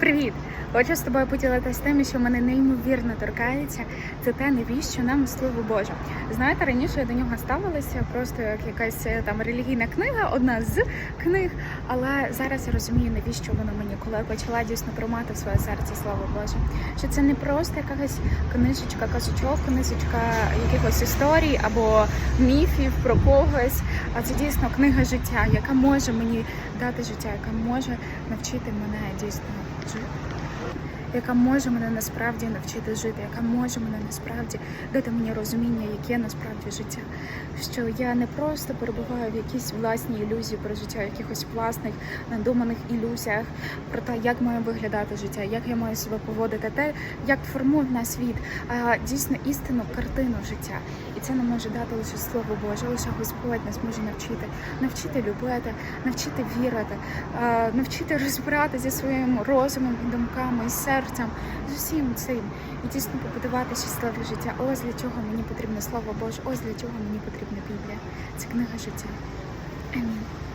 Привіт! Хочу з тобою поділитися тим, що мене неймовірно торкається. Це те, навіщо нам слово Боже. Знаєте, раніше я до нього ставилася просто як якась е, там релігійна книга, одна з книг. Але зараз я розумію, навіщо воно мені, коли я почала дійсно приймати в своє серце слово Боже. Що це не просто якась книжечка, казочок, книжечка якихось історій або міфів про когось, а це дійсно книга життя, яка може мені дати життя, яка може навчити мене дійсно жити. Яка може мене насправді навчити жити, яка може мене насправді дати мені розуміння, яке насправді життя. Що я не просто перебуваю в якійсь власній ілюзії про життя, в якихось власних надуманих ілюзіях про те, як має виглядати життя, як я маю себе поводити, те, як формує в нас світ, а дійсно істинну картину життя. І це нам може дати лише слово Боже, лише Господь нас може навчити, навчити любити, навчити вірити, навчити розбиратися зі своїм розумом і думками, і серцем, з усім цим. І дійсно побудувати щасливе життя. Ось для чого мені потрібне слово Боже, ось для чого мені потрібна Біблія. Це книга життя. Амінь.